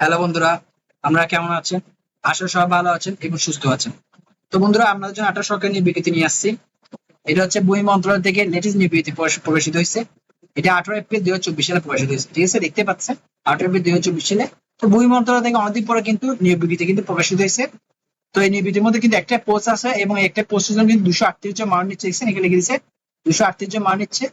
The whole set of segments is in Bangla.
হ্যালো বন্ধুরা, আমরা কেমন আছেন? আশা সবাই ভালো আছেন এবং সুস্থ আছেন। তো বন্ধুরা আপনাদের জন্য আঠারো সরকার নির্বিঘ্নিত নিয়ে আসছি। এটা হচ্ছে বই মন্ত্রণালয় থেকে লেটেস্ট নির্বিঘ্নিত প্রকাশিত হয়েছে। এটা আঠারো এপ্রিল দুই হাজার চব্বিশ সালে প্রকাশিত হয়েছে। ঠিক আছে, দেখতে পাচ্ছেন? আঠারো এপ্রিল দুই চব্বিশ সালে। তো বই মন্ত্রণালয় থেকে অনেকদিন পরে কিন্তু নির্বিঘ্নিত কিন্তু প্রকাশিত হয়েছে। তো এই নির্বিঘ্নির মধ্যে কিন্তু একটা পোস্ট আছে এবং একটা পোস্টের জন্য কিন্তু দুশো আটত্রিশ জন মান নিচ্ছে। দেখছেন এখানে লিখে দিচ্ছে দুশো আটত্রিশ জন মান নিচ্ছে।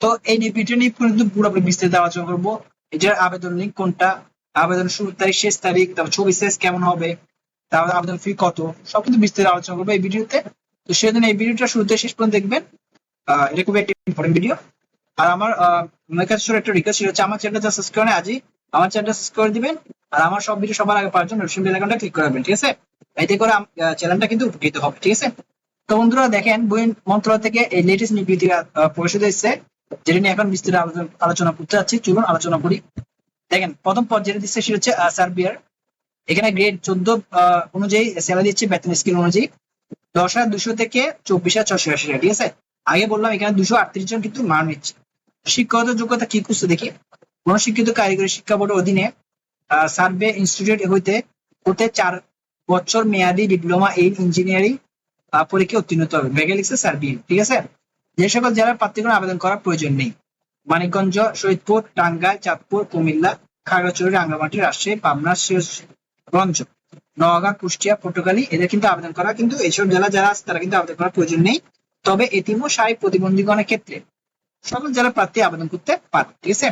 তো এই নির্বিঘ্ন নিয়ে কিন্তু পুরোপুরি বিস্তারিত আলোচনা করব। এটার আবেদন লিঙ্ক কোনটা? আবেদন শুরুর তারিখ, শেষ তারিখ, তারপর ছবি শেষ কেমন হবে, তারপর আবেদন ফি কত, সব কিন্তু বিস্তারিত আলোচনা করব এই ভিডিওতে। তো সেজন্য এই ভিডিওটা শুরুতে শেষ পর্যন্ত দেখবেন। এটা খুবই একটা ইম্পর্টেন্ট ভিডিও আর আমার আমার কাছে একটা রিকোয়েস্ট হচ্ছে আমার চ্যানেলটা সাবস্ক্রাইব করে আজই আমার চ্যানেলটা সাবস্ক্রাইব করে দিবেন। আর আমার সব ভিডিও সবার আগে পাওয়ার জন্য নোটিফিকেশন বেল আইকনটা ক্লিক করে রাখবেন, ঠিক আছে? এতে করে চ্যানেলটা কিন্তু উপকৃত হবে, ঠিক আছে? তো বন্ধুরা দেখেন, বই মন্ত্রণালয় থেকে এই লেটেস্ট নিবৃত্তি পরিষদ এসেছে যেটা নিয়ে এখন বিস্তারিত আলোচনা করতে যাচ্ছি। চলুন আলোচনা করি। দেখেন, প্রথম পদ যেটা দিচ্ছে সেটা হচ্ছে সার্বিয়ার। এখানে গ্রেড চোদ্দ অনুযায়ী স্যালারি দিচ্ছে বেতন স্কেল অনুযায়ী। দশ হাজার দুশো থেকে চব্বিশ হাজার ছশো আশি ঠিক আছে? আগে বললাম এখানে দুশো আটত্রিশ জন কিন্তু মান নিচ্ছে। শিক্ষাগত যোগ্যতা কি করছে দেখি? কোন শিক্ষিত কারিগরি শিক্ষা বোর্ডের অধীনে সার্ভে ইনস্টিটিউট হইতে হতে চার বছর মেয়াদি ডিপ্লোমা ইন ইঞ্জিনিয়ারিং পরীক্ষা উত্তীর্ণ হতে হবে। ব্যাগে লিখছে সার্বি ঠিক আছে? যে সকল জেলার প্রার্থীগণ আবেদন করার প্রয়োজন নেই। মানিকগঞ্জ শহীদপুর টাঙ্গাইল, চাঁদপুর, কুমিল্লা খাগড়াছড়ি রাঙ্গামাটি রাজশাহী পাবনা সিরাজগঞ্জ নওগাঁ, কুষ্টিয়া, পটুয়াখালী, এদের কিন্তু আবেদন করা কিন্তু এইসব জেলা যারা আছে, তারা কিন্তু আবেদন করার প্রয়োজন নেই। তবে এতিম ও প্রতিবন্ধীগণের ক্ষেত্রে সকল জেলা প্রার্থী আবেদন করতে পারে, ঠিক আছে?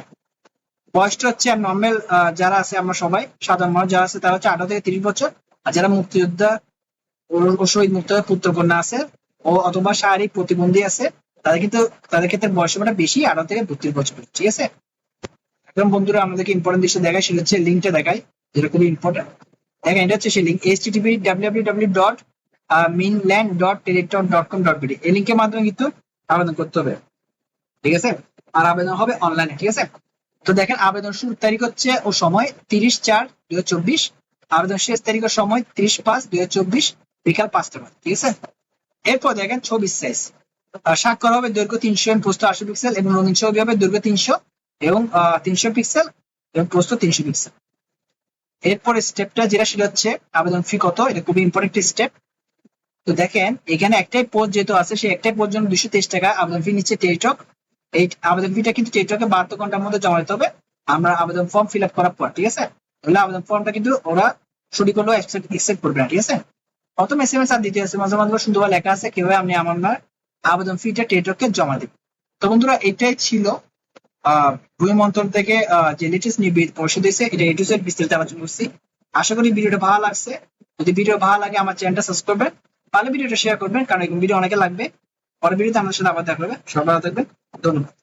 বয়সটা হচ্ছে নর্মাল যারা আছে আমরা সবাই, সাধারণ মানুষ যারা আছে তারা হচ্ছে আঠারো থেকে তিরিশ বছর। আর যারা মুক্তিযোদ্ধা ও- শহীদ মুক্তিযোদ্ধা পুত্রকন্যা আছে ও অথবা শারীরিক প্রতিবন্ধী আছে, তাদের কিন্তু, তাদের ক্ষেত্রে বয়স বেশি, আঠারো থেকে বত্রিশ বছর, ঠিক আছে? এখন বন্ধুরা আমাদেরকে ইম্পর্টেন্ট জিনিসটা দেখায়, সেটা হচ্ছে লিঙ্কটা দেখায়, যেটা খুবই ইম্পর্টেন্ট দেখেন, এটা হচ্ছে সেই link H TV W dot মিনল্যান্ড dot Teletalk dot com dot BD এই লিঙ্কের মাধ্যমে কিন্তু আবেদন করতে হবে, ঠিক আছে? আর আবেদন হবে অনলাইনে ঠিক আছে? তো দেখেন, আবেদন শুরুর তারিখ হচ্ছে ও সময় তিরিশ চার দুই চব্বিশ, আবেদন শেষ তারিখের সময় তিরিশ পাঁচ দুই চব্বিশ, বিকাল পাঁচটা বাজে, ঠিক আছে? এরপর দেখেন ছবি সাইজ স্বাক্ষর হবে দৈর্ঘ্য তিনশো প্রস্থ আশি পিক্সেল এবং রঙিন ছবি হবে দৈর্ঘ্য তিনশো এবং তিনশো পিক্সেল এবং প্রস্তুত তিনশো পিক্সেল এরপরে স্টেপটা যেটা সেটা হচ্ছে আবেদন ফি কত, এটা খুবই ইম্পর্টেন্ট স্টেপ তো দেখেন, এখানে একটাই পোস্ট যেহেতু আছে, সেই একটাই পোস্ট জন্য দুশো তেইশ টাকা আবেদন ফি নিচ্ছে টেলিটক এই আবেদন ফিটা কিন্তু টেলিটকে বাহাত্তর ঘণ্টার মধ্যে জমা দিতে হবে। আমরা আবেদন ফর্ম ফিল আপ করার পর, ঠিক আছে? তাহলে আবেদন ফর্মটা কিন্তু ওরা সঠিক হলেও একসেপ্ট করবে না, ঠিক আছে? প্রথম এস এম এস আর দ্বিতীয় এস এম এস সুন্দরভাবে লেখা আছে, কীভাবে আপনি আমার আবেদন ফিটা টেলিটককে জমা দিবেন। তো বন্ধুরা, এটাই ছিল ভূমি মন্ত্রণালয় থেকে যে লেটেস্ট নির্বিদ পরিষদ দিয়েছে এটা এ টু বিস্তারিত আলোচনা করছি। আশা করি ভিডিওটা ভালো লাগছে। যদি ভিডিও ভালো লাগে, আমার চ্যানেলটা সাবস্ক্রাইব করবেন। তাহলে ভিডিওটা শেয়ার করবেন, কারণ ভিডিও অনেকে লাগবে। পরের ভিডিওতে আমাদের সাথে আবার দেখা হবে। সবাই ভালো থাকবেন। ধন্যবাদ।